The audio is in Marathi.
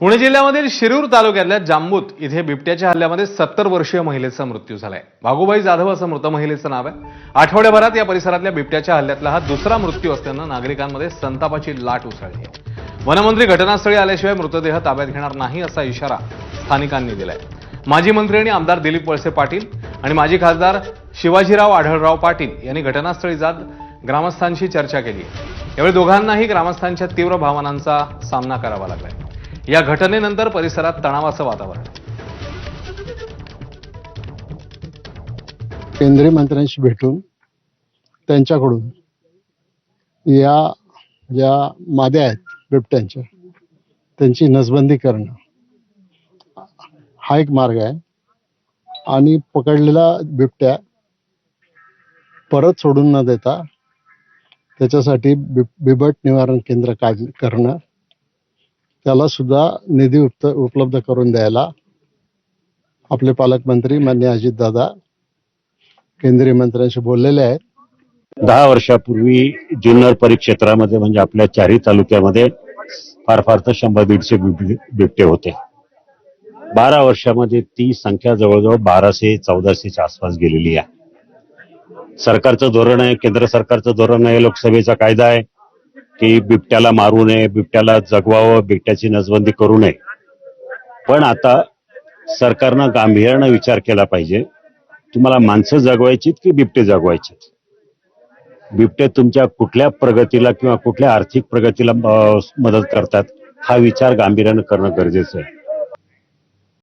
पुणे जिल्ह्यामधील शिरूर तालुक्यातल्या जांबूत इथे बिबट्याच्या हल्ल्यामध्ये सत्तर वर्षीय महिलेचा मृत्यू झालाय. भागुबाई जाधव असं मृत महिलेचं नाव आहे. आठवड्याभरात या परिसरातल्या बिबट्याच्या हल्ल्यातला हा दुसरा मृत्यू असल्यानं नागरिकांमध्ये संतापाची लाट उसळली आहे. वनमंत्री घटनास्थळी आल्याशिवाय मृतदेह ताब्यात घेणार नाही असा इशारा स्थानिकांनी दिलाय. माजी मंत्री आणि आमदार दिलीप वळसे पाटील आणि माजी खासदार शिवाजीराव आढळराव पाटील यांनी घटनास्थळी जात ग्रामस्थांशी चर्चा केली. यावेळी दोघांनाही ग्रामस्थांच्या तीव्र भावनांचा सामना करावा लागलाय. या घटनेनंतर परिसरात तणावाचं वातावरण. केंद्रीय मंत्र्यांशी भेटून त्यांच्याकडून या ज्या माद्या आहेत बिबट्यांच्या त्यांची नसबंदी करणं हा एक मार्ग आहे. आणि पकडलेला बिबट्या परत सोडून न देता त्याच्यासाठी बिब बिबट निवारण केंद्र काढ करणं त्याला सुद्धा निधी उप उपलब्ध करून द्यायला आपले पालकमंत्री मान्य अजितदादा केंद्रीय मंत्र्यांशी बोललेले आहेत. दहा वर्षापूर्वी जुन्नर परिक्षेत्रामध्ये म्हणजे आपल्या चारही तालुक्यामध्ये फार फार तर शंभर दीडशे बिब- बिबटे होते. बारा वर्षामध्ये ती संख्या जवळजवळ बाराशे चौदाशेच्या आसपास गेलेली आहे. सरकारचं धोरण आहे केंद्र सरकारचं धोरण आहे लोकसभेचा कायदा आहे. की बिबट्याला मारू नये बिबट्याला जगवावं बिबट्याची नसबंदी करू नये. पण आता सरकारनं गांभीर्यानं विचार केला पाहिजे. तुम्हाला माणसं जगवायचीत की बिबटे जगवायचेत? बिबटे तुमच्या कुठल्या प्रगतीला किंवा कुठल्या आर्थिक प्रगतीला मदत करतात? हा विचार गांभीर्यानं करणं गरजेचं आहे.